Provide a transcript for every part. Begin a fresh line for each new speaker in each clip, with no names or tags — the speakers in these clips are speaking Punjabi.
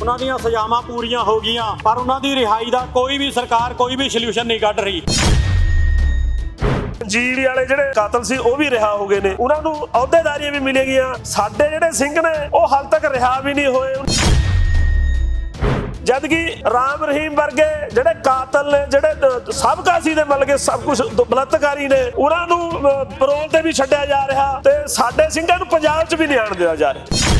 ਉਹਨਾਂ ਦੀਆਂ ਸਜ਼ਾਵਾਂ ਪੂਰੀਆਂ ਹੋ ਗਈਆਂ ਪਰ ਉਹਨਾਂ ਦੀ ਰਿਹਾਈ ਦਾ ਕੋਈ ਵੀ ਸਰਕਾਰ ਕੋਈ ਵੀ ਸੋਲੂਸ਼ਨ ਨਹੀਂ ਕੱਢ ਰਹੀ।
ਜੀਰੀ ਵਾਲੇ ਜਿਹੜੇ ਕਾਤਲ ਸੀ ਉਹ ਵੀ ਰਿਹਾ ਹੋ ਗਏ ਨੇ। ਉਹਨਾਂ ਨੂੰ ਅਹੁਦੇਦਾਰੀਆਂ ਵੀ ਮਿਲੇਗੀਆਂ ਸਾਡੇ ਜਿਹੜੇ ਸਿੰਘ ਨੇ ਉਹ ਹਾਲ ਤੱਕ ਰਿਹਾ ਵੀ ਨਹੀਂ ਹੋਏ। ਜਦ ਕਿ ਰਾਮ ਰਹੀਮ ਵਰਗੇ ਜਿਹੜੇ ਕਾਤਲ ਨੇ ਜਿਹੜੇ ਅ, ਸਾਬਕਾ ਸੀ ਦੇ ਮਤਲਬ ਕਿ ਸਭ ਕੁਝ ਬਲਤਕਾਰੀ ਨੇ ਉਹਨਾਂ ਨੂੰ ਪਰੋਲ ਤੇ ਵੀ ਛੱਡਿਆ ਜਾ ਰਿਹਾ ਤੇ ਸਾਡੇ ਸਿੰਘਾਂ ਨੂੰ ਪੰਜਾਬ 'ਚ ਵੀ ਨਹੀਂ ਆਣ ਦਿਆ ਜਾ ਰਿਹਾ।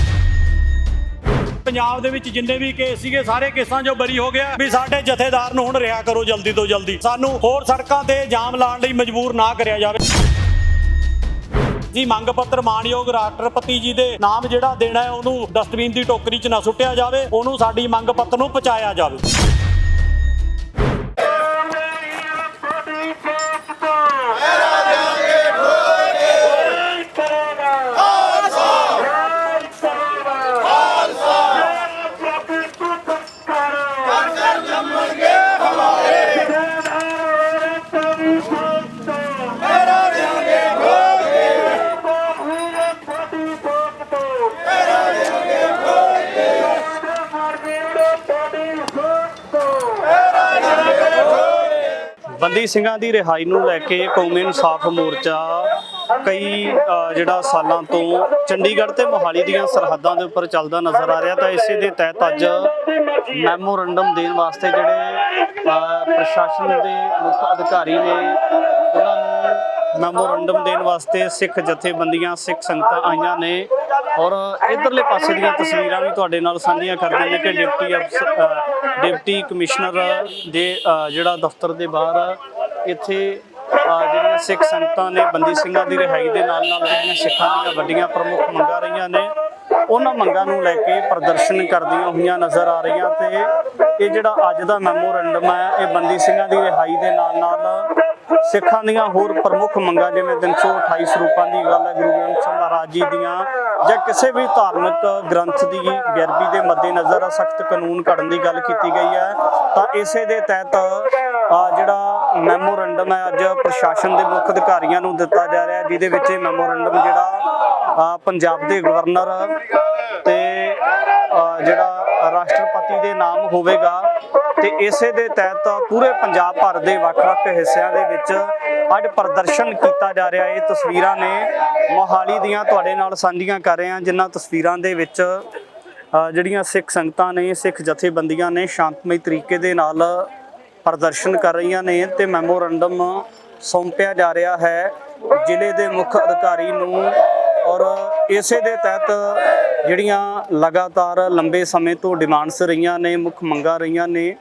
ਪੰਜਾਬ ਦੇ ਵਿੱਚ ਜਿੰਨੇ ਵੀ ਕੇਸ ਸੀਗੇ, ਸਾਰੇ ਕੇਸਾਂ 'ਚੋਂ ਬਰੀ ਹੋ ਗਿਆ ਵੀ ਸਾਡੇ ਜਥੇਦਾਰ ਨੂੰ ਹੁਣ ਰਿਹਾ ਕਰੋ ਜਲਦੀ ਤੋਂ ਜਲਦੀ। ਸਾਨੂੰ ਹੋਰ ਸੜਕਾਂ ਤੇ ਜਾਮ ਲਾਉਣ ਲਈ ਮਜਬੂਰ ਨਾ ਕਰਿਆ ਜਾਵੇ। ਜੀ, ਮੰਗ ਪੱਤਰ ਮਾਨਯੋਗ ਰਾਸ਼ਟਰਪਤੀ ਜੀ ਦੇ ਨਾਮ ਜਿਹੜਾ ਦੇਣਾ ਹੈ, ਉਹਨੂੰ ਡਸਟਬਿਨ ਦੀ ਟੋਕਰੀ 'ਚ ਨਾ ਸੁੱਟਿਆ ਜਾਵੇ, ਉਹਨੂੰ ਸਾਡੀ ਮੰਗ ਪੱਤਰ ਨੂੰ ਪਹੁੰਚਾਇਆ ਜਾਵੇ।
ਬੰਦੀ ਸਿੰਘਾਂ ਦੀ ਰਿਹਾਈ ਨੂੰ ਲੈ ਕੇ ਕੌਮੀ ਇਨਸਾਫ ਮੋਰਚਾ ਕਈ ਜਿਹੜਾ ਸਾਲਾਂ ਤੋਂ ਚੰਡੀਗੜ੍ਹ ਤੇ ਮੋਹਾਲੀ ਦੀਆਂ ਸਰਹੱਦਾਂ ਦੇ ਉੱਪਰ ਚੱਲਦਾ ਨਜ਼ਰ ਆ ਰਿਹਾ, ਤਾਂ ਇਸੇ ਦੇ ਤਹਿਤ ਅੱਜ ਮੈਮੋਰੰਡਮ ਦੇਣ ਵਾਸਤੇ ਜਿਹੜੇ ਪ੍ਰਸ਼ਾਸਨ ਦੇ ਮੁੱਖ ਅਧਿਕਾਰੀ ਨੇ ਉਹਨਾਂ ਨੂੰ ਮੈਮੋਰੰਡਮ ਦੇਣ ਵਾਸਤੇ ਸਿੱਖ ਜਥੇਬੰਦੀਆਂ, ਸਿੱਖ ਸੰਗਤਾਂ ਆਈਆਂ ਨੇ। ਔਰ ਇਧਰਲੇ ਪਾਸੇ ਦੀਆਂ ਤਸਵੀਰਾਂ ਵੀ ਤੁਹਾਡੇ ਨਾਲ ਸਾਂਝੀਆਂ ਕਰਦੇ ਨੇ ਕਿ ਡਿਪਟੀ ਅਫਸਰ ਡਿਪਟੀ ਕਮਿਸ਼ਨਰ ਦੇ ਜਿਹੜਾ ਦਫ਼ਤਰ ਦੇ ਬਾਹਰ ਇੱਥੇ ਜਿਹੜੀਆਂ ਸਿੱਖ ਸੰਗਤਾਂ ਨੇ, ਬੰਦੀ ਸਿੰਘਾਂ ਦੀ ਰਿਹਾਈ ਦੇ ਨਾਲ ਨਾਲ ਜਿਹੜੀਆਂ ਸਿੱਖਾਂ ਦੀਆਂ ਵੱਡੀਆਂ ਪ੍ਰਮੁੱਖ ਮੰਗਾਂ ਰਹੀਆਂ ਨੇ, ਉਹਨਾਂ ਮੰਗਾਂ ਨੂੰ ਲੈ ਕੇ ਪ੍ਰਦਰਸ਼ਨ ਕਰਦੀਆਂ ਹੋਈਆਂ ਨਜ਼ਰ ਆ ਰਹੀਆਂ ਤੇ ਇਹ ਜਿਹੜਾ ਅੱਜ ਦਾ ਮੈਮੋਰੰਡਮ ਹੈ, ਇਹ ਬੰਦੀ ਸਿੰਘਾਂ ਦੀ ਰਿਹਾਈ ਦੇ ਨਾਲ ਨਾਲ ਸਿੱਖਾਂ ਦੀਆਂ ਹੋਰ ਪ੍ਰਮੁੱਖ ਮੰਗਾਂ, ਜਿਵੇਂ 328 ਸਰੂਪਾਂ ਦੀ ਗੱਲ ਹੈ, ਗੁਰੂ ਗ੍ਰੰਥ ਸਾਹਿਬ ਮਹਾਰਾਜ ਜੀ ਦੀਆਂ ਜਾਂ ਕਿਸੇ ਵੀ ਧਾਰਮਿਕ ਗ੍ਰੰਥ ਦੀ ਗੈਰਬੀ ਦੇ ਮੱਦੇਨਜ਼ਰ ਸਖਤ ਕਾਨੂੰਨ ਘੜਨ ਦੀ ਗੱਲ ਕੀਤੀ ਗਈ ਹੈ, ਤਾਂ ਇਸੇ ਦੇ ਤਹਿਤ ਜਿਹੜਾ ਮੈਮੋਰੰਡਮ ਹੈ, ਅੱਜ ਪ੍ਰਸ਼ਾਸਨ ਦੇ ਮੁੱਖ ਅਧਿਕਾਰੀਆਂ ਨੂੰ ਦਿੱਤਾ ਜਾ ਰਿਹਾ ਜਿਹਦੇ ਵਿੱਚ ਇਹ ਮੈਮੋਰੰਡਮ ਜਿਹੜਾ ਪੰਜਾਬ ਦੇ ਗਵਰਨਰ ਤੇ ਜਿਹੜਾ ਰਾਸ਼ਟਰਪਤੀ ਦੇ ਨਾਮ ਹੋਵੇਗਾ ਤੇ ਇਸੇ ਦੇ ਤਹਿਤ ਪੂਰੇ ਪੰਜਾਬ ਭਰ ਦੇ ਵੱਖ-ਵੱਖ ਹਿੱਸਿਆਂ ਦੇ ਵਿੱਚ ਅੱਜ ਪ੍ਰਦਰਸ਼ਨ ਕੀਤਾ ਜਾ ਰਿਹਾ। ਇਹ ਤਸਵੀਰਾਂ ਨੇ ਮੋਹਾਲੀ ਦੀਆਂ ਤੁਹਾਡੇ ਨਾਲ ਸਾਂਝੀਆਂ ਕਰ ਰਹੇ ਹਾਂ, ਜਿਨ੍ਹਾਂ ਤਸਵੀਰਾਂ ਦੇ ਵਿੱਚ ਜਿਹੜੀਆਂ ਸਿੱਖ ਸੰਗਤਾਂ ਨੇ, ਸਿੱਖ ਜਥੇਬੰਦੀਆਂ ਨੇ ਸ਼ਾਂਤਮਈ ਤਰੀਕੇ ਦੇ ਨਾਲ ਪ੍ਰਦਰਸ਼ਨ ਕਰ ਰਹੀਆਂ ਨੇ ਤੇ ਮੈਮੋਰੰਡਮ ਸੌਂਪਿਆ ਜਾ ਰਿਹਾ ਹੈ। ਜ਼ਿਲ੍ਹੇ ਦੇ ਮੁੱਖ ਅਧਿਕਾਰੀ ਨੂੰ ਔਰ ਇਸੇ ਦੇ ਤਹਿਤ ਜਿਹੜੀਆਂ ਲਗਾਤਾਰ ਲੰਬੇ ਸਮੇਂ ਤੋਂ ਡਿਮਾਂਡਸ ਰਹੀਆਂ ਨੇ, ਮੁੱਖ ਮੰਗਾਂ ਰਹੀਆਂ ਨੇ,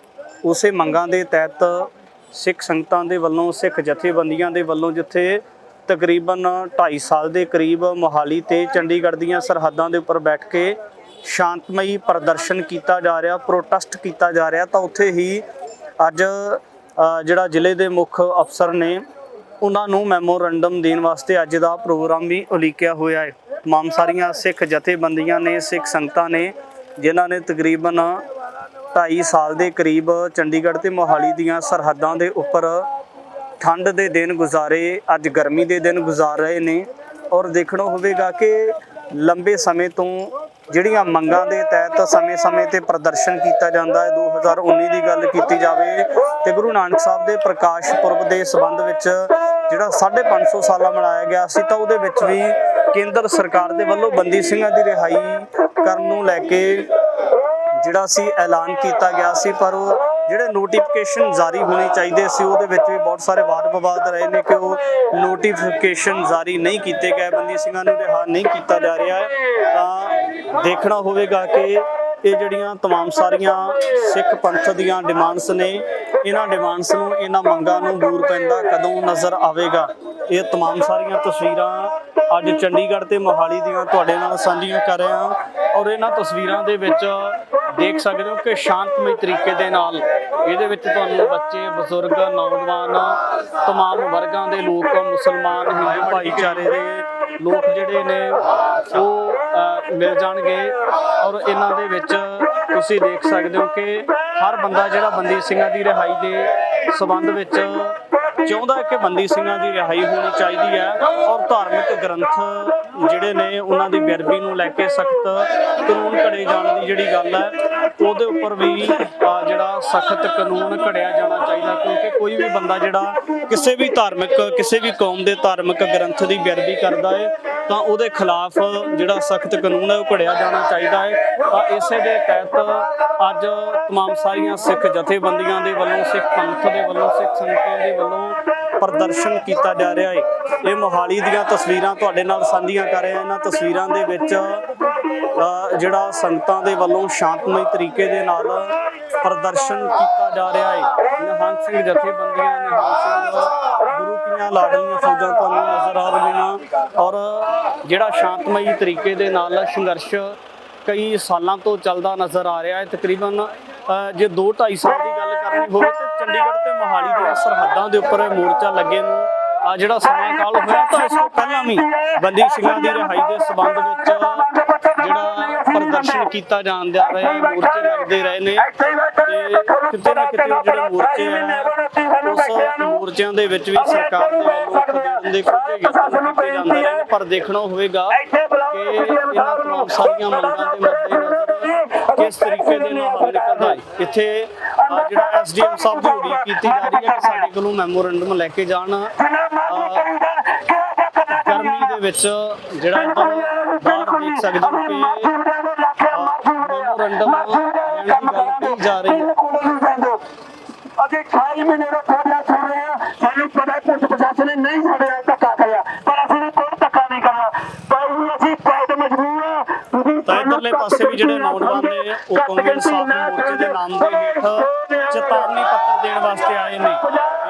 ਉਸੇ ਮੰਗਾਂ ਦੇ ਤਹਿਤ ਸਿੱਖ ਸੰਗਤਾਂ ਦੇ ਵੱਲੋਂ, ਸਿੱਖ ਜਥੇਬੰਦੀਆਂ ਦੇ ਵੱਲੋਂ ਜਿੱਥੇ ਤਕਰੀਬਨ 2.5 ਸਾਲ ਦੇ ਕਰੀਬ ਮੋਹਾਲੀ ਤੇ ਚੰਡੀਗੜ੍ਹ ਦੀਆਂ ਸਰਹੱਦਾਂ ਦੇ ਉੱਪਰ ਬੈਠ ਕੇ ਸ਼ਾਂਤਮਈ ਪ੍ਰਦਰਸ਼ਨ ਕੀਤਾ ਜਾ ਰਿਹਾ ਪ੍ਰੋਟੈਸਟ ਕੀਤਾ ਜਾ ਰਿਹਾ, ਤਾਂ ਉੱਥੇ ਹੀ ਅੱਜ ਜਿਹੜਾ ਜ਼ਿਲ੍ਹੇ ਦੇ ਮੁੱਖ ਅਫਸਰ ਨੇ ਉਹਨਾਂ ਨੂੰ ਮੈਮੋਰੰਡਮ ਦੇਣ ਵਾਸਤੇ ਅੱਜ ਦਾ ਪ੍ਰੋਗਰਾਮ ਵੀ ਉਲੀਕਿਆ ਹੋਇਆ ਹੈ। ਤਮਾਮ ਸਾਰੀਆਂ ਸਿੱਖ ਜਥੇਬੰਦੀਆਂ ਨੇ, ਸਿੱਖ ਸੰਗਤਾਂ ਨੇ, ਜਿਨ੍ਹਾਂ ਨੇ ਤਕਰੀਬਨ 2.5 ਸਾਲ ਦੇ ਕਰੀਬ ਚੰਡੀਗੜ੍ਹ ਤੇ ਮੋਹਾਲੀ ਦੀਆਂ ਸਰਹੱਦਾਂ ਦੇ ਉੱਪਰ ਠੰਡ ਦੇ ਦਿਨ ਗੁਜ਼ਾਰੇ, ਅੱਜ ਗਰਮੀ ਦੇ ਦਿਨ ਗੁਜ਼ਾਰ ਰਹੇ ਨੇ। ਔਰ ਦੇਖਣਾ ਹੋਵੇਗਾ ਕਿ ਲੰਬੇ ਸਮੇਂ ਤੋਂ ਜਿਹੜੀਆਂ ਮੰਗਾਂ ਦੇ ਤਹਿਤ ਸਮੇਂ-ਸਮੇਂ ਤੇ ਪ੍ਰਦਰਸ਼ਨ ਕੀਤਾ ਜਾਂਦਾ ਹੈ 2019 ਦੀ ਗੱਲ ਕੀਤੀ ਜਾਵੇ ਤੇ ਗੁਰੂ ਨਾਨਕ ਸਾਹਿਬ ਦੇ ਪ੍ਰਕਾਸ਼ ਪੁਰਬ ਦੇ ਸਬੰਧ ਵਿੱਚ ਜਿਹੜਾ 550 ਸਾਲਾ ਮਨਾਇਆ ਗਿਆ ਸੀ, ਤਾਂ ਉਹਦੇ ਵਿੱਚ ਵੀ ਕੇਂਦਰ ਸਰਕਾਰ ਦੇ ਵੱਲੋਂ ਬੰਦੀ ਸਿੰਘਾਂ ਦੀ ਰਿਹਾਈ ਕਰਨ ਨੂੰ ਲੈ ਕੇ ਜਿਹੜਾ ਸੀ ਐਲਾਨ ਕੀਤਾ ਗਿਆ ਸੀ, ਪਰ ਉਹ ਜਿਹੜੇ ਨੋਟੀਫਿਕੇਸ਼ਨ ਜਾਰੀ ਹੋਣੇ ਚਾਹੀਦੇ ਸੀ, ਉਹਦੇ ਵਿੱਚ ਵੀ ਬਹੁਤ ਸਾਰੇ ਵਾਦ ਵਿਵਾਦ ਰਹੇ ਨੇ ਕਿ ਉਹ ਨੋਟੀਫਿਕੇਸ਼ਨ ਜਾਰੀ ਨਹੀਂ ਕੀਤੇ ਗਏ, ਬੰਦੀ ਸਿੰਘਾਂ ਨੂੰ ਰਿਹਾ ਨਹੀਂ ਕੀਤਾ ਜਾ ਰਿਹਾ ਤਾਂ ਦੇਖਣਾ ਹੋਵੇਗਾ ਕਿ ਇਹ ਜਿਹੜੀਆਂ तमाम ਸਾਰੀਆਂ ਸਿੱਖ ਪੰਥ ਦੀਆਂ ਡਿਮਾਂਡਸ ਨੇ ਇਹਨਾਂ ਡਿਮਾਂਡਸ ਨੂੰ ਇਹਨਾਂ ਮੰਗਾਂ ਨੂੰ ਦੂਰ ਪੈਂਦਾ ਕਦੋਂ ਨਜ਼ਰ ਆਵੇਗਾ ਇਹ तमाम ਸਾਰੀਆਂ ਤਸਵੀਰਾਂ ਅੱਜ ਚੰਡੀਗੜ੍ਹ ਤੇ ਮੋਹਾਲੀ ਦੀਆਂ ਤੁਹਾਡੇ ਨਾਲ ਸਾਂਝੀਆਂ ਕਰ ਰਿਹਾ ਹਾਂ ਔਰ ਇਹਨਾਂ ਤਸਵੀਰਾਂ ਦੇ ਵਿੱਚ ਦੇਖ ਸਕਦੇ ਹੋ ਕਿ ਸ਼ਾਂਤਮਈ ਤਰੀਕੇ ਦੇ ਨਾਲ ਇਹਦੇ ਵਿੱਚ ਤੁਹਾਨੂੰ ਬੱਚੇ ਬਜ਼ੁਰਗ ਨੌਜਵਾਨ तमाम ਵਰਗਾਂ ਦੇ ਲੋਕ ਮੁਸਲਮਾਨ ਹਿੰਦੂ ਭਾਈਚਾਰੇ ਦੇ ਲੋਕ ਜਿਹੜੇ ਨੇ ਉਹ ਅ, ਮਿਲ ਜਾਣਗੇ ਔਰ ਇਹਨਾਂ ਦੇ ਵਿੱਚ ਤੁਸੀਂ ਦੇਖ ਸਕਦੇ ਹੋ ਕਿ ਹਰ ਬੰਦਾ ਜਿਹੜਾ ਬੰਦੀ ਸਿੰਘਾਂ ਦੀ ਰਿਹਾਈ ਦੇ ਸਬੰਧ ਵਿੱਚ ਚਾਹੁੰਦਾ ਹੈ ਕਿ ਬੰਦੀ ਸਿੰਘਾਂ ਦੀ ਰਿਹਾਈ ਹੋਣੀ ਚਾਹੀਦੀ ਹੈ ਔਰ ਧਾਰਮਿਕ ਗ੍ਰੰਥ ਜਿਹੜੇ ਨੇ ਉਹਨਾਂ ਦੀ ਬੇਅਦਬੀ ਨੂੰ ਲੈ ਕੇ ਸਖਤ ਕਾਨੂੰਨ ਘੜੇ ਜਾਣ ਦੀ ਜਿਹੜੀ ਗੱਲ ਹੈ ਉਹਦੇ ਉੱਪਰ ਵੀ ਅਹ, ਜਿਹੜਾ ਸਖਤ ਕਾਨੂੰਨ ਘੜਿਆ ਜਾਣਾ ਚਾਹੀਦਾ ਕਿਉਂਕਿ ਕੋਈ ਵੀ ਬੰਦਾ ਜਿਹੜਾ ਕਿਸੇ ਵੀ ਧਾਰਮਿਕ ਕਿਸੇ ਵੀ ਕੌਮ ਦੇ ਧਾਰਮਿਕ ਗ੍ਰੰਥ ਦੀ ਬੇਅਦਬੀ ਕਰਦਾ ਹੈ ਤਾਂ ਉਹਦੇ ਖਿਲਾਫ ਜਿਹੜਾ ਸਖਤ ਕਾਨੂੰਨ ਹੈ ਉਹ ਘੜਿਆ ਜਾਣਾ ਚਾਹੀਦਾ ਹੈ ਤਾਂ ਇਸੇ ਦੇ ਤਹਿਤ ਅੱਜ तमाम ਸਾਰੀਆਂ ਸਿੱਖ ਜਥੇਬੰਦੀਆਂ ਦੇ ਵੱਲੋਂ ਸਿੱਖ ਪੰਥ ਦੇ ਵੱਲੋਂ ਸਿੱਖ ਸੰਗਤਾਂ ਦੇ ਵੱਲੋਂ ਪ੍ਰਦਰਸ਼ਨ ਕੀਤਾ ਜਾ ਰਿਹਾ ਹੈ ਇਹ ਮੋਹਾਲੀ ਦੀਆਂ ਤਸਵੀਰਾਂ ਤੁਹਾਡੇ ਨਾਲ ਸਾਂਝੀਆਂ ਕਰ ਰਿਹਾ। ਇਹਨਾਂ ਤਸਵੀਰਾਂ ਦੇ ਵਿੱਚ ਜਿਹੜਾ ਸੰਗਤਾਂ ਦੇ ਵੱਲੋਂ ਸ਼ਾਂਤਮਈ ਤਰੀਕੇ ਦੇ ਨਾਲ ਪ੍ਰਦਰਸ਼ਨ ਕੀਤਾ ਜਾ ਰਿਹਾ ਹੈ ਨਿਹੰਗ ਸਿੰਘ ਜਥੇਬੰਦੀਆਂ ਨਿਹੰਗ ਸਿੰਘ ਗੁਰੂ ਕੀਆਂ ਲਾਡਲੀਆਂ ਫੌਜਾਂ ਤੁਹਾਨੂੰ ਨਜ਼ਰ ਆ ਰਹੀਆਂ। ਔਰ ਜਿਹੜਾ ਸ਼ਾਂਤਮਈ ਤਰੀਕੇ ਦੇ ਨਾਲ ਸੰਘਰਸ਼ ਕਈ ਸਾਲਾਂ ਤੋਂ ਚੱਲਦਾ ਨਜ਼ਰ ਆ ਰਿਹਾ ਹੈ ਤਕਰੀਬਨ ਅ, ਜੇ 2 2.5 ਸਾਲ ਦੀ ਗੱਲ ਕਰਨੀ ਹੋਵੇ ਚੰਡੀਗੜ੍ਹ ਤੇ ਮੋਹਾਲੀ ਦੀਆਂ ਸਰਹੱਦਾਂ ਦੇ ਉੱਪਰ ਮੋਰਚਾ ਲੱਗੇ ਨੂੰ। ਆ ਜਿਹੜਾ ਸਮਾਂ ਕਾਲ ਹੋਇਆ ਤਾਂ ਇਸ ਤੋਂ ਪਹਿਲਾਂ ਵੀ ਬੰਦੀ ਸਿੰਘਾਂ ਦੀ ਰਿਹਾਈ ਦੇ ਸਬੰਧ ਵਿੱਚ ਜਿਹੜਾ ਪ੍ਰਦਰਸ਼ਨ ਕੀਤਾ ਜਾਣ ਦਿਆ ਰਿਹਾ ਮੋਰਚੇ ਲੱਗਦੇ ਰਹੇ ਨੇ। ਤੇ ਕਿਤੇ ਨਾ ਕਿਤੇ ਜਿਹੜੇ ਮੋਰਚੇ ਆ, ਉਸ ਮੋਰਚਿਆਂ ਦੇ ਵਿੱਚ ਵੀ ਸਰਕਾਰ ਦੇ ਵੱਲੋਂ ਖਦੇੜਨ ਦੇ ਕੁਝ ਯਤਨ ਕੀਤੇ ਜਾਂਦੇ ਨੇ। ਪਰ ਦੇਖਣਾ ਹੋਵੇਗਾ ਕਿ ਇਹਨਾਂ ਤਮਾਮ ਸਾਰੀਆਂ ਮੰਗਾਂ ਦੇ ਮੱਦੇਨਜ਼ਰ ਕਿਸ ਤਰੀਕੇ ਦੇ ਨਾਲ ਹੱਲ ਨਿਕਲਦਾ ਹੈ। ਇੱਥੇ ਜਿਹੜਾ ਐਸਡੀਐਮ ਸਾਹਿਬ ਦੀ ਉਡੀਕ ਕੀਤੀ ਜਾ ਰਹੀ ਹੈ ਕਿ ਸਾਡੇ ਕੋਲੋਂ ਮੈਮੋਰੈਂਡਮ ਲੈ ਕੇ ਜਾਣ। ਗਰਮੀ ਦੇ ਵਿੱਚ ਜਿਹੜਾ ਇੱਧਰ ਬਾਹਰ ਦੇਖ ਸਕਦੇ ਹੋ ਕਿ ਮੈਮੋਰੈਂਡਮ ਲੈਣ ਦੀ ਜਾ ਰਹੀ ਹੈ।
ਅਸੀਂ 28 ਮਹੀਨੇ ਦਾ ਕੋਟਾ ਸੁਣ ਰਹੇ। ਹਾਂ ਸਾਨੂੰ ਪਤਾ ਪੁਲਿਸ ਪ੍ਰਸ਼ਾਸਨ ਨੇ ਨਹੀਂ ਸਾਡੇ ਨਾਲ ਧੱਕਾ ਕਰਿਆ ਪਰ ਅਸੀਂ ਕੋਈ ਧੱਕਾ ਨਹੀਂ ਕਰਨਾ ਭਾਈ ਅਸੀਂ ਬਹੁਤ ਮਜਬੂਰ ਹਾਂ ਤੁਸੀਂ
ਤਾਂ ਇਧਰਲੇ ਪਾਸੇ ਵੀ ਜਿਹੜੇ ਨੌਜਵਾਨ ਨੇ ਉਹ ਕੌਮੀ ਇਨਸਾਫ ਮੋਰਚੇ ਦੇ ਨਾਮ ਦੇ ਹੇਠ ਚੇਤਾਵਨੀ ਪੱਤਰ ਦੇਣ ਵਾਸਤੇ ਆਏ ਨੇ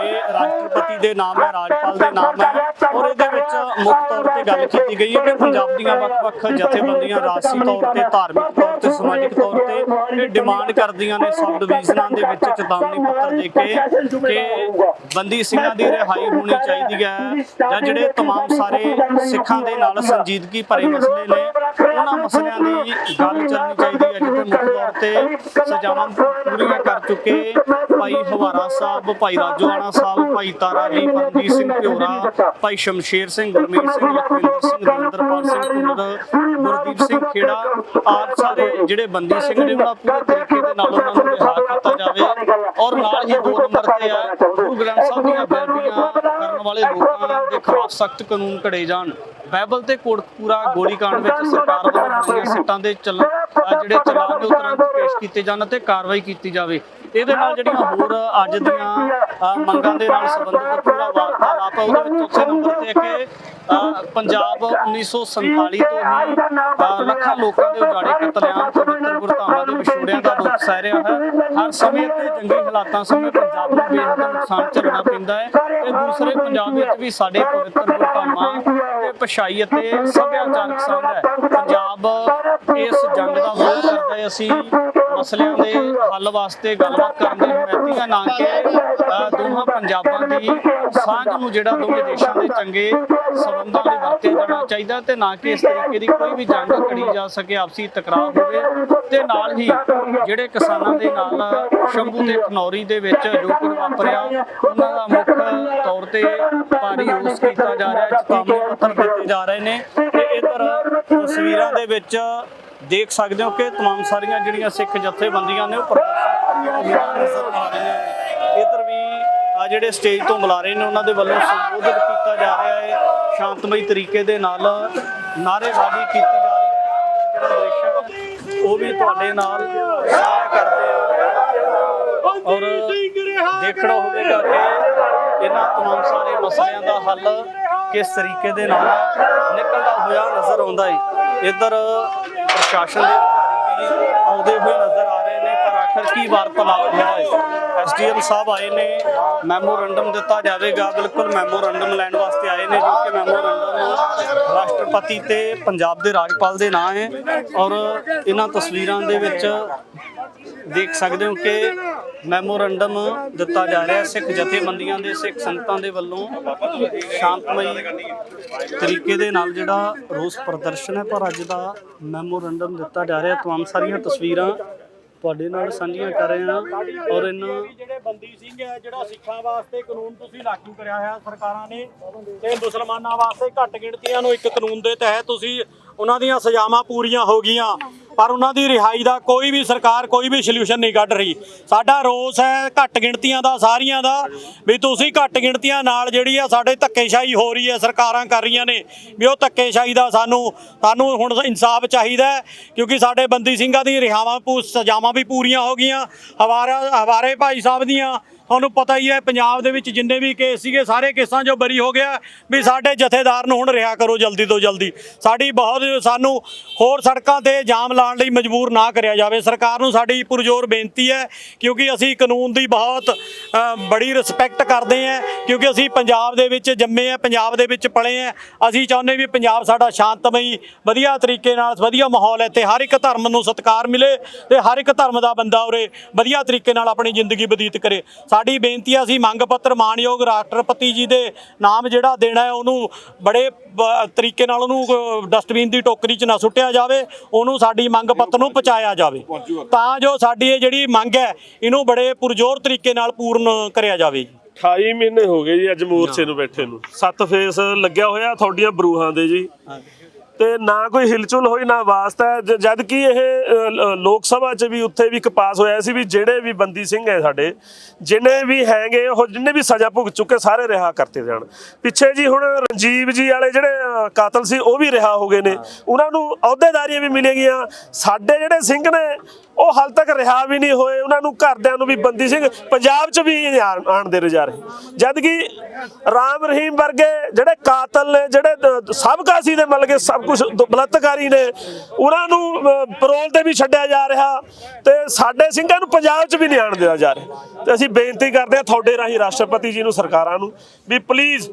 ਇਹ ਰਾਸ਼ਟਰਪਤੀ ਦੇ ਨਾਮ ਹੈ ਰਾਜਪਾਲ ਦੇ ਨਾਮ ਹੈ ਔਰ ਇਹਦੇ ਵਿੱਚ ਮੁੱਖ ਤੌਰ ਤੇ ਗੱਲ ਕੀਤੀ ਗਈ ਹੈ ਕਿ ਪੰਜਾਬ ਦੀਆਂ ਵੱਖ-ਵੱਖ ਜਥੇਬੰਦੀਆਂ ਰਾਜਸੀ ਤੌਰ ਤੇ ਧਾਰਮਿਕ ਤੌਰ ਤੇ ਸਮਾਜਿਕ ਤੌਰ ਤੇ ਇਹ ਡਿਮਾਂਡ ਕਰਦੀਆਂ ਨੇ ਸਬ ਡਿਵੀਜ਼ਨਾਂ ਦੇ ਵਿੱਚ ਚੇਤਾਵਨੀ ਪੱਤਰ ਦੇ ਕੇ ਕਿ ਬੰਦੀ ਸਿੰਘਾਂ ਦੀ ਰਿਹਾਈ ਹੋਣੀ ਚਾਹੀਦੀ ਹੈ ਜਾਂ ਜਿਹੜੇ तमाम ਸਾਰੇ ਸਿੱਖਾਂ ਦੇ ਨਾਲ ਸੰਜੀਦਗੀ ਭਰੇ ਮਸਲੇ ਨੇ ਉਹਨਾਂ ਮਸਲਿਆਂ ਦੀ ਗੱਲ ਚੱਲਣੀ ਚਾਹੀਦੀ ਹੈ ਮੁੱਖ ਤੌਰ ਤੇ ਸਜ਼ਾਵਾਂ ਪੂਰੀਆਂ ਕਰ ਚੁੱਕੇ ਭਾਈ ਹਵਾਰਾ ਸਾਹਿਬ, ਭਾਈ ਰਾਜੋਆਣਾ ਸਾਹਿਬ, ਭਾਈ ਤਾਰਾ ਜੀ ਪਰਮਜੀਤ ਸਿੰਘ ਪਿਓਰਾ ਭਾਈ ਸ਼ਮਸ਼ੇਰ ਸਿੰਘ, ਗੁਰਮੀਤ ਸਿੰਘ, ਲਖਵਿੰਦਰ ਸਿੰਘ ਦਵਿੰਦਰਪਾਲ ਸਿੰਘ ਕੁੰਡਰ ਗੁਰਦੀਪ ਸਿੰਘ ਖੇੜਾ, ਆਪ ਸਾਰੇ ਜਿਹੜੇ ਬੰਦੀ ਸਿੰਘ ਨੇ ਉਹਨਾਂ ਪੂਰੇ ਤਰੀਕੇ ਦੇ ਨਾਲ ਉਹਨਾਂ ਨੂੰ ਰਿਹਾ ਕੀਤਾ ਜਾਵੇ। ਔਰ ਨਾਲ ਹੀ ਦੋ ਨੰਬਰ ਤੇ ਆ, ਗੁਰੂ ਗ੍ਰੰਥ ਸਾਹਿਬ ਦੀਆਂ ਬੇਅਦਬੀਆਂ ਕਰਨ ਵਾਲੇ ਲੋਕਾਂ ਦੇ ਖਿਲਾਫ ਸਖਤ ਕਾਨੂੰਨ ਘੜੇ ਜਾਣ। ਬਾਈਬਲ ਤੇ ਕੋਟਕਪੂਰਾ ਗੋਲੀकांड ਵਿੱਚ ਸਰਕਾਰ ਵੱਲੋਂ ਸਿੱਟਾਂ ਦੇ ਚੱਲ ਜਿਹੜੇ ਚਲਾਨ ਨੇ ਉਹ ਤੁਰੰਤ ਪੇਸ਼ ਕੀਤੇ ਜਾਣ ਅਤੇ ਕਾਰਵਾਈ ਕੀਤੀ ਜਾਵੇ। ਇਹਦੇ ਨਾਲ ਜਿਹੜੀਆਂ ਹੋਰ ਅੱਜ ਦੀਆਂ ਮੰਗਾਂ ਦੇ ਨਾਲ ਸੰਬੰਧਿਤ ਪੂਰਾ ਵਾਰਤਾਲਾਪ ਹੈ ਉਹਦੇ ਵਿੱਚ ਨੰਬਰ ਤੇ ਕਿ ਪੰਜਾਬ 1947 ਤੋਂ ਹੀ ਲੱਖਾਂ ਲੋਕਾਂ ਦੇ ਉਜਾੜੇ ਕਤਲੇਆਮ ਪਵਿੱਤਰ ਗੁਰਧਾਮਾਂ ਦੇ ਵਿਛੋੜਿਆਂ ਦਾ ਦੁੱਖ ਸਹਿ ਰਿਹਾ ਹੈ। ਹਰ ਸਮੇਂ ਤੇ ਜੰਗੀ ਹਾਲਾਤਾਂ ਸਮੇਂ ਪੰਜਾਬ ਨੂੰ ਬੇਹੱਦ ਨੁਕਸਾਨ ਝੱਲਣਾ ਪੈਂਦਾ ਹੈ ਤੇ ਦੂਸਰੇ ਪੰਜਾਬ ਵਿੱਚ ਵੀ ਸਾਡੇ ਪਵਿੱਤਰ ਗੁਰਧਾਮਾਂ ਤੇ ਪਛਾਈ ਅਤੇ ਸੱਭਿਆਚਾਰਕ ਸੰਘ ਹੈ। ਪੰਜਾਬ ਇਸ ਜੰਗ ਦਾ ਵਿਰੋਧ ਕਰਦਾ ਹੈ ਅਸੀਂ ਮਸਲਿਆਂ ਦੇ ਹੱਲ ਵਾਸਤੇ ਗੱਲਬਾਤ ਕਰਨ ਦੀ ਹਮਾਇਤੀ ਹੈ ਨਾ ਕਿ ਦੋਹਾਂ ਪੰਜਾਬਾਂ ਦੀ ਸਾਂਝ ਨੂੰ ਜਿਹੜਾ ਦੋਵੇਂ ਦੇਸ਼ਾਂ ਦੇ ਚੰਗੇ ਸਬੰਧਾਂ ਲਈ ਵਰਤਿਆ ਜਾਣਾ ਚਾਹੀਦਾ ਤੇ ਨਾ ਕਿ ਇਸ ਤਰੀਕੇ ਦੀ ਕੋਈ ਵੀ ਜੰਗ ਘੜੀ ਜਾ ਸਕੇ ਆਪਸੀ ਟਕਰਾਅ ਹੋਵੇ ਤੇ ਨਾਲ ਹੀ ਜਿਹੜੇ ਕਿਸਾਨਾਂ ਦੇ ਨਾਲ ਸ਼ੰਭੂ ਤੇ ਖਨੌਰੀ ਦੇ ਵਿੱਚ ਜੋ ਕੁਝ ਵਾਪਰਿਆ ਉਹਨਾਂ ਦਾ ਮੁੱਖ ਤੌਰ ਤੇ ਭਾਰੀ ਰੋਸ ਕੀਤਾ ਜਾ ਰਿਹਾ ਹੈ ਚੇਤਾਵਨੀ ਪੱਤਰ ਦਿੱਤੇ ਜਾ ਰਹੇ ਨੇ ਤੇ ਇਧਰ ਤਸਵੀਰਾਂ ਦੇ ਵਿੱਚ ਦੇਖ ਸਕਦੇ ਹੋ ਕਿ तमाम ਸਾਰੀਆਂ ਜਿਹੜੀਆਂ ਸਿੱਖ ਜਥੇਬੰਦੀਆਂ ਨੇ ਉਹ ਪ੍ਰਦਰਸ਼ਨ ਕਰਦੀਆਂ ਹੋਈਆਂ ਨਜ਼ਰ ਆ ਰਹੀਆਂ ਨੇ ਇਧਰ ਵੀ ਆ ਜਿਹੜੇ ਸਟੇਜ ਤੋਂ ਬੁਲਾਰੇ ਨੇ ਉਹਨਾਂ ਦੇ ਵੱਲੋਂ ਸੰਬੋਧਿਤ ਕੀਤਾ ਜਾ ਰਿਹਾ ਹੈ ਸ਼ਾਂਤਮਈ ਤਰੀਕੇ ਦੇ ਨਾਲ ਨਾਅਰੇਬਾਜ਼ੀ ਕੀਤੀ ਜਾ ਰਹੀ ਹੈ ਜਿਹੜਾ ਦ੍ਰਿਸ਼ ਹੈ ਉਹ ਵੀ ਤੁਹਾਡੇ ਨਾਲ ਸਾਂਝਾ ਕਰਦੇ ਆ ਔਰ ਦੇਖਣਾ ਹੋਵੇਗਾ ਕਿ ਇਹਨਾਂ तमाम ਸਾਰੇ ਮਸਲਿਆਂ ਦਾ ਹੱਲ ਕਿਸ ਤਰੀਕੇ ਦੇ ਨਾਲ ਨਿਕਲਦਾ ਹੋਇਆ ਨਜ਼ਰ ਆਉਂਦਾ ਹੈ ਇੱਧਰ ਪ੍ਰਸ਼ਾਸਨ ਦੇ ਅਧਿਕਾਰੀ ਵੀ ਆਉਂਦੇ ਹੋਏ ਨਜ਼ਰ ਆ ਰਹੇ ਨੇ ਪਰ ਆਖਰ ਕੀ ਵਾਰਤਾਲਾਪ ਹੋਇਆ ਹੈ। ਐਸਡੀਐਮ ਸਾਹਿਬ ਆਏ ਨੇ ਮੈਮੋਰੰਡਮ ਦਿੱਤਾ ਜਾਵੇਗਾ ਬਿਲਕੁਲ ਮੈਮੋਰੰਡਮ ਲੈਣ ਵਾਸਤੇ ਆਏ ਨੇ ਜੋ ਕਿ ਮੈਮੋਰੰਡਮ ਰਾਸ਼ਟਰਪਤੀ ਤੇ ਪੰਜਾਬ ਦੇ ਰਾਜਪਾਲ ਦੇ ਨਾਂ ਹੈ। ਔਰ ਇਹਨਾਂ ਤਸਵੀਰਾਂ ਦੇ ਵਿੱਚ ਦੇਖ ਸਕਦੇ ਹੋ ਕਿ ਮੈਮੋਰੰਡਮ ਦਿੱਤਾ ਜਾ ਰਿਹਾ ਸਿੱਖ ਜਥੇਬੰਦੀਆਂ ਦੇ ਸਿੱਖ ਸੰਗਤਾਂ ਦੇ ਵੱਲੋਂ ਸ਼ਾਂਤਮਈ ਤਰੀਕੇ ਦੇ ਨਾਲ ਜਿਹੜਾ ਰੋਸ ਪ੍ਰਦਰਸ਼ਨ ਹੈ ਪਰ ਅੱਜ ਦਾ ਮੈਮੋਰੰਡਮ ਦਿੱਤਾ ਜਾ ਰਿਹਾ। ਤਮਾਮ ਸਾਰੀਆਂ ਤਸਵੀਰਾਂ ਤੁਹਾਡੇ ਨਾਲ ਸਾਂਝੀਆਂ ਕਰ ਰਹੇ ਹਾਂ ਔਰ ਇਹਨਾਂ
ਜਿਹੜੇ ਬੰਦੀ ਸਿੰਘ ਹੈ ਜਿਹੜਾ ਸਿੱਖਾਂ ਵਾਸਤੇ ਕਾਨੂੰਨ ਤੁਸੀਂ ਲਾਗੂ ਕਰਿਆ ਹੋਇਆ ਸਰਕਾਰਾਂ ਨੇ ਤੇ ਮੁਸਲਮਾਨਾਂ ਵਾਸਤੇ ਘੱਟ ਗਿਣਤੀਆਂ ਨੂੰ ਇੱਕ ਕਾਨੂੰਨ ਦੇ ਤਹਿਤ ਤੁਸੀਂ ਉਹਨਾਂ ਦੀਆਂ ਸਜ਼ਾਵਾਂ ਪੂਰੀਆਂ ਹੋ ਗਈਆਂ। ਪਰ ਉਹਨਾਂ ਦੀ ਰਿਹਾਈ ਦਾ ਕੋਈ ਵੀ ਸਰਕਾਰ ਕੋਈ ਵੀ ਸੋਲੂਸ਼ਨ ਨਹੀਂ ਕੱਢ ਰਹੀ। ਸਾਡਾ ਰੋਸ ਹੈ ਘੱਟ ਗਿਣਤੀਆਂ ਦਾ, ਸਾਰੀਆਂ ਦਾ, ਵੀ ਤੁਸੀਂ ਘੱਟ ਗਿਣਤੀਆਂ ਨਾਲ ਜਿਹੜੀ ਆ ਸਾਡੇ ਧੱਕੇਸ਼ਾਹੀ ਹੋ ਰਹੀ ਹੈ, ਸਰਕਾਰਾਂ ਕਰ ਰਹੀਆਂ ਨੇ, ਵੀ ਉਹ ਧੱਕੇਸ਼ਾਹੀ ਦਾ ਸਾਨੂੰ ਸਾਨੂੰ ਹੁਣ ਇਨਸਾਫ ਚਾਹੀਦਾ ਕਿਉਂਕਿ ਸਾਡੇ ਬੰਦੀ ਸਿੰਘਾਂ ਦੀ ਰਿਹਾਵਾਂ ਪੂ, ਸਜ਼ਾਵਾਂ ਵੀ ਪੂਰੀਆਂ ਹੋ ਗਈਆਂ। ਹਵਾਰਾ, ਹਵਾਰੇ ਭਾਈ ਸਾਹਿਬ ਦੀਆਂ ਤੁਹਾਨੂੰ ਪਤਾ ਹੀ ਹੈ, ਪੰਜਾਬ ਦੇ ਵਿੱਚ ਜਿੰਨੇ ਵੀ ਕੇਸ ਸੀਗੇ, ਸਾਰੇ ਕੇਸਾਂ 'ਚੋਂ ਬਰੀ ਹੋ ਗਿਆ ਵੀ ਸਾਡੇ ਜਥੇਦਾਰ ਨੂੰ ਹੁਣ ਰਿਹਾ ਕਰੋ ਜਲਦੀ ਤੋਂ ਜਲਦੀ। ਸਾਡੀ ਬਹੁਤ ਸਾਨੂੰ ਹੋਰ ਸੜਕਾਂ ਤੇ ਜਾਮ ਲਾਉਣ ਲਈ ਮਜਬੂਰ ਨਾ ਕਰਿਆ ਜਾਵੇ। ਸਰਕਾਰ ਨੂੰ ਸਾਡੀ ਪੁਰਜ਼ੋਰ ਬੇਨਤੀ ਹੈ, ਕਿਉਂਕਿ ਅਸੀਂ ਕਾਨੂੰਨ ਦੀ ਬਹੁਤ ਬੜੀ ਰਿਸਪੈਕਟ ਕਰਦੇ ਹਾਂ, ਕਿਉਂਕਿ ਅਸੀਂ ਪੰਜਾਬ ਦੇ ਵਿੱਚ ਜੰਮੇ ਆ ਪੰਜਾਬ ਦੇ ਵਿੱਚ ਪਲੇ ਆ ਅਸੀਂ ਚਾਹੁੰਦੇ ਵੀ ਪੰਜਾਬ ਸਾਡਾ ਸ਼ਾਂਤਮਈ, ਵਧੀਆ ਤਰੀਕੇ ਨਾਲ, ਵਧੀਆ ਮਾਹੌਲ ਹੈ ਤੇ ਹਰ ਇੱਕ ਧਰਮ ਨੂੰ ਸਤਿਕਾਰ ਮਿਲੇ ਤੇ ਹਰ ਇੱਕ ਧਰਮ ਦਾ ਬੰਦਾ ਉਰੇ ਵਧੀਆ ਤਰੀਕੇ ਨਾਲ ਆਪਣੀ ਜ਼ਿੰਦਗੀ ਬਤੀਤ ਕਰੇ। ਸਾਡੀ ਬੇਨਤੀ ਹੈ ਅਸੀਂ ਮੰਗ ਪੱਤਰ ਮਾਨਯੋਗ ਰਾਸ਼ਟਰਪਤੀ ਜੀ ਦੇ ਨਾਮ ਜਿਹੜਾ ਦੇਣਾ ਹੈ, ਉਹਨੂੰ ਬੜੇ ਤਰੀਕੇ ਨਾਲ ਉਹਨੂੰ ਡਸਟਬਿਨ ਦੀ ਟੋਕਰੀ 'ਚ ਨਾ ਸੁੱਟਿਆ ਜਾਵੇ, ਉਹਨੂੰ ਸਾਡੀ ਮੰਗ ਪੱਤਰ ਨੂੰ ਪਹੁੰਚਾਇਆ ਜਾਵੇ। ਤਾਂ ਜੋ ਸਾਡੀ ਇਹ ਜਿਹੜੀ ਮੰਗ ਹੈ, ਇਹਨੂੰ ਬੜੇ ਪੁਰਜ਼ੋਰ ਤਰੀਕੇ ਨਾਲ ਪੂਰਨ ਕਰਿਆ ਜਾਵੇ ਜੀ।
28 ਮਹੀਨੇ ਹੋ ਗਏ ਜੀ, ਅੱਜ ਮੋਰਚੇ ਨੂੰ ਬੈਠੇ ਨੂੰ। ਸੱਤ ਫੇਸ ਲੱਗਿਆ ਹੋਇਆ ਤੁਹਾਡੀਆਂ ਬਰੂਹਾਂ ਦੇ ਜੀ। ਤੇ ਨਾ ਕੋਈ ਹਿਲਚੁਲ ਹੋਈ ਨਾ ਵਾਸਤਾ ਜਦ ਕਿ ਇਹ ਲੋਕ ਸਭਾ 'ਚ ਵੀ ਉੱਥੇ ਵੀ ਇੱਕ ਪਾਸ ਹੋਇਆ ਸੀ ਵੀ ਜਿਹੜੇ ਵੀ ਬੰਦੀ ਸਿੰਘ ਹੈ ਸਾਡੇ ਜਿਨੇ ਵੀ ਹੈਗੇ ਉਹ ਜਿੰਨੇ ਵੀ ਸਜ਼ਾ ਭੁਗਤ ਚੁੱਕੇ ਸਾਰੇ ਰਿਹਾ ਕਰਤੇ ਜਾਣ। ਪਿੱਛੇ ਜੀ ਹੁਣ ਰਣਜੀਵ ਜੀ ਵਾਲੇ ਜਿਹੜੇ ਕਾਤਲ ਸੀ ਉਹ ਵੀ ਰਿਹਾ ਹੋ ਗਏ ਨੇ। ਉਹਨਾਂ ਨੂੰ ਅਹੁਦੇਦਾਰੀਆਂ ਵੀ ਮਿਲੇਗੀਆਂ ਸਾਡੇ ਜਿਹੜੇ ਸਿੰਘ ਨੇ ਉਹ ਹਾਲ ਤੱਕ ਰਿਹਾ ਵੀ ਨਹੀਂ ਹੋਏ, ਉਹਨਾਂ ਨੂੰ ਘਰਦਿਆਂ ਨੂੰ ਵੀ ਬੰਦੀ ਸਿੰਘ ਪੰਜਾਬ 'ਚ ਵੀ ਨਹੀਂ ਆਣ ਆਣ ਦੇ ਰਜਾ ਰਹੇ ਜਦ ਕਿ ਰਾਮ ਰਹੀਮ ਵਰਗੇ ਜਿਹੜੇ ਕਾਤਲ ਨੇ, ਜਿਹੜੇ ਸਭ ਕਾਸੀ ਦੇ ਮਤਲਬ ਕਿ ਸਭ ਕੁਝ ਬਲਤਕਾਰੀ ਨੇ, ਉਹਨਾਂ ਨੂੰ ਪਰੋਲ ਤੇ ਵੀ ਛੱਡਿਆ ਜਾ ਰਿਹਾ ਤੇ ਸਾਡੇ ਸਿੰਘਾਂ ਨੂੰ ਪੰਜਾਬ 'ਚ ਵੀ ਨਹੀਂ ਆਣ ਦਿੱਤਾ ਜਾ ਰਿਹਾ। ਤੇ ਅਸੀਂ ਬੇਨਤੀ ਕਰਦੇ ਹਾਂ ਤੁਹਾਡੇ ਰਾਹੀਂ ਰਾਸ਼ਟਰਪਤੀ ਜੀ ਨੂੰ, ਸਰਕਾਰਾਂ ਨੂੰ, ਵੀ ਪਲੀਜ਼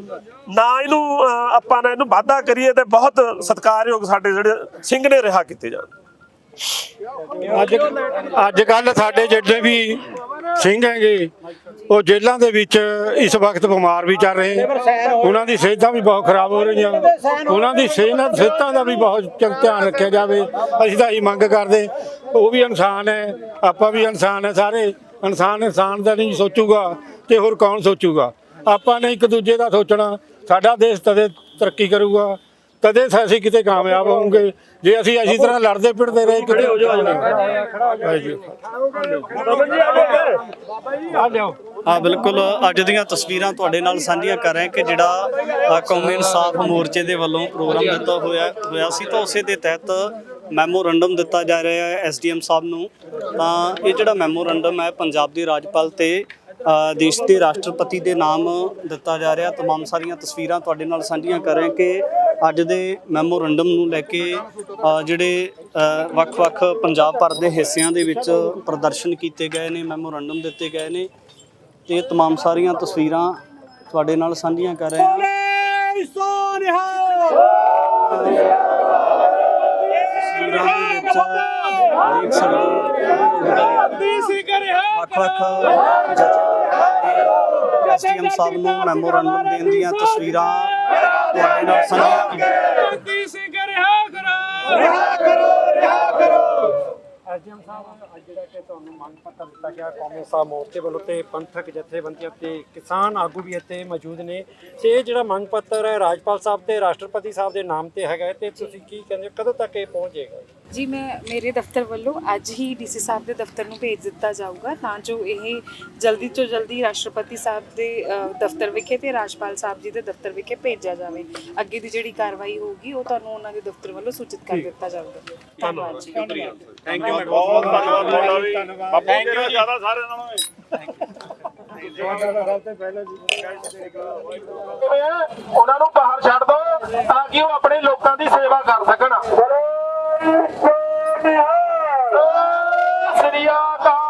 ਨਾ ਇਹਨੂੰ ਆਪਾਂ ਨਾ ਇਹਨੂੰ ਵਾਅਦਾ ਕਰੀਏ ਤੇ ਬਹੁਤ ਸਤਿਕਾਰਯੋਗ ਸਾਡੇ ਜਿਹੜੇ ਸਿੰਘ ਨੇ ਰਿਹਾ ਕੀਤੇ ਜਾਣ।
ਅੱਜ ਅੱਜ ਕੱਲ ਸਾਡੇ ਜਿਹੜੇ ਵੀ ਸਿੰਘ ਹੈਗੇ, ਉਹ ਜੇਲ੍ਹਾਂ ਦੇ ਵਿੱਚ ਇਸ ਵਕਤ ਬਿਮਾਰ ਵੀ ਚੱਲ ਰਹੇ ਉਹਨਾਂ ਦੀ ਸਿਹਤਾਂ ਵੀ ਬਹੁਤ ਖਰਾਬ ਹੋ ਰਹੀਆਂ। ਉਹਨਾਂ ਦੀ ਸਿਹਤ ਸਿਹਤਾਂ ਦਾ ਵੀ ਬਹੁਤ ਚੰਗ ਧਿਆਨ ਰੱਖਿਆ ਜਾਵੇ। ਅਸੀਂ ਤਾਂ ਇਹੀ ਮੰਗ ਕਰਦੇ। ਉਹ ਵੀ ਇਨਸਾਨ ਹੈ। ਆਪਾਂ ਵੀ ਇਨਸਾਨ ਹੈ ਸਾਰੇ। ਇਨਸਾਨ ਇਨਸਾਨ ਦਾ ਨਹੀਂ ਸੋਚੂਗਾ ਤੇ ਹੋਰ ਕੌਣ ਸੋਚੂਗਾ? ਆਪਾਂ ਨੇ ਇੱਕ ਦੂਜੇ ਦਾ ਸੋਚਣਾ। ਸਾਡਾ ਦੇਸ਼ ਤਦੇ ਤਰੱਕੀ ਕਰੂਗਾ। ਤਦੇ ਅਸੀਂ ਕਿਤੇ ਕਾਮਯਾਬ ਹੋਵਾਂਗੇ। ਜੇ ਅਸੀਂ ਇਸੇ ਤਰ੍ਹਾਂ ਲੜਦੇ ਪਿੜਦੇ ਰਹੇ ਕਿਤੇ ਹੋ ਜਾਵਾਂਗੇ ਆ ਲਿਓ
ਹਾਂ ਬਿਲਕੁਲ ਅੱਜ ਦੀਆਂ ਤਸਵੀਰਾਂ ਤੁਹਾਡੇ ਨਾਲ ਸਾਂਝੀਆਂ ਕਰ ਰਹੇ ਹਾਂ ਕਿ ਜਿਹੜਾ ਕੌਮੀ ਇਨਸਾਫ ਮੋਰਚੇ ਦੇ ਵੱਲੋਂ ਪ੍ਰੋਗਰਾਮ ਦਿੱਤਾ ਹੋਇਆ ਹੋਇਆ ਸੀ ਤਾਂ ਉਸੇ ਦੇ ਤਹਿਤ ਮੈਮੋਰੰਡਮ ਦਿੱਤਾ ਜਾ ਰਿਹਾ ਹੈ ਐਸਡੀਐਮ ਸਾਹਿਬ ਨੂੰ। ਤਾਂ ਇਹ ਜਿਹੜਾ ਮੈਮੋਰੰਡਮ ਹੈ ਪੰਜਾਬ ਦੇ ਰਾਜਪਾਲ ਤੇ ਦੇਸ਼ ਦੇ ਰਾਸ਼ਟਰਪਤੀ ਦੇ ਨਾਮ ਦਿੱਤਾ ਜਾ ਰਿਹਾ तमाम ਸਾਰੀਆਂ ਤਸਵੀਰਾਂ ਤੁਹਾਡੇ ਨਾਲ ਸਾਂਝੀਆਂ ਕਰ ਰਹੇ ਹਾਂ ਕਿ ਅੱਜ ਦੇ ਮੈਮੋਰੰਡਮ ਨੂੰ ਲੈ ਕੇ ਅ, ਜਿਹੜੇ ਅ, ਵੱਖ-ਵੱਖ ਪੰਜਾਬ ਭਰ ਦੇ ਹਿੱਸਿਆਂ ਦੇ ਵਿੱਚ ਪ੍ਰਦਰਸ਼ਨ ਕੀਤੇ ਗਏ ਨੇ ਮੈਮੋਰੰਡਮ ਦਿੱਤੇ ਗਏ ਨੇ ਤੇ ਇਹ तमाम ਸਾਰੀਆਂ ਤਸਵੀਰਾਂ ਤੁਹਾਡੇ ਨਾਲ ਸਾਂਝੀਆਂ ਕਰ ਰਹੇ ਹਾਂ ਤਸਵੀਰਾਂ ਦੇ ਵਿੱਚ ਦੇਖ ਸਕਦੇ ਹੋ ਵੱਖ-ਵੱਖ ਐਸਡੀਐਮ ਸਾਹਿਬ ਨੂੰ ਮੈਮੋਰੰਡਮ ਦੇਣ ਦੀਆਂ ਤਸਵੀਰਾਂ ਤੁਹਾਡੇ ਨਾਲ ਸਾਂਝੀਆਂ ਕੀਤੀਆਂ
ਐਸਡੀਐਮ ਸਾਹਿਬ, ਅੱਜ ਜਿਹੜਾ ਕਿ ਤੁਹਾਨੂੰ ਮੰਗ ਪੱਤਰ ਦਿੱਤਾ ਗਿਆ ਕੌਮੀ ਸਾਹਿਬ ਮੋਰਚੇ ਵੱਲੋਂ ਤੇ ਪੰਥਕ ਜਥੇਬੰਦੀਆਂ ਤੇ ਕਿਸਾਨ ਆਗੂ ਵੀ ਇੱਥੇ ਮੌਜੂਦ ਨੇ। ਤੇ ਇਹ ਜਿਹੜਾ ਮੰਗ ਪੱਤਰ ਹੈ, ਰਾਜਪਾਲ ਸਾਹਿਬ ਤੇ ਰਾਸ਼ਟਰਪਤੀ ਸਾਹਿਬ ਦੇ ਨਾਮ ਤੇ ਹੈਗਾ ਹੈ, ਤੇ ਤੁਸੀਂ ਕੀ ਕਹਿੰਦੇ ਹੋ? ਕਦੋਂ ਤੱਕ ਇਹ ਪਹੁੰਚ ਜਾਏਗਾ
ਜੀ ਮੈਂ ਮੇਰੇ ਦਫ਼ਤਰ ਵੱਲੋਂ ਅੱਜ ਹੀ ਡੀਸੀ ਸਾਹਿਬ ਦੇ ਦਫ਼ਤਰ ਨੂੰ ਭੇਜ ਦਿੱਤਾ ਜਾਊਗਾ ਤਾਂ ਜੋ ਇਹ ਜਲਦੀ ਤੋਂ ਜਲਦੀ ਰਾਸ਼ਟਰਪਤੀ ਸਾਹਿਬ ਦੇ ਅ, ਦਫ਼ਤਰ ਵਿਖੇ ਤੇ ਰਾਜਪਾਲ ਸਾਹਿਬ ਜੀ ਦੇ ਦਫ਼ਤਰ ਵਿਖੇ ਭੇਜਿਆ ਜਾਵੇ। ਅੱਗੇ ਦੀ ਜਿਹੜੀ ਕਾਰਵਾਈ ਹੋਊਗੀ ਉਹ ਤੁਹਾਨੂੰ ਉਹਨਾਂ ਦੇ ਦਫ਼ਤਰ ਵੱਲੋਂ ਸੂਚਿਤ ਕਰ ਦਿੱਤਾ ਜਾਊਗਾ। ਧੰਨਵਾਦ ਜੀ।
ਬਹੁਤ ਧੰਨਵਾਦ ਤੁਹਾਡਾ ਵੀ। ਥੈਂਕ ਯੂ ਜ਼ਿਆਦਾ ਸਾਰਿਆਂ ਨਾਲੋਂ
ਉਹਨਾਂ ਨੂੰ ਬਾਹਰ ਛੱਡ ਦਿਓ ਤਾਂ ਕਿ ਉਹ ਆਪਣੇ ਲੋਕਾਂ ਦੀ ਸੇਵਾ ਕਰ ਸਕਣ। ਸੋਨਿਆ ਸ੍ਰੀ ਅਕਾਲ।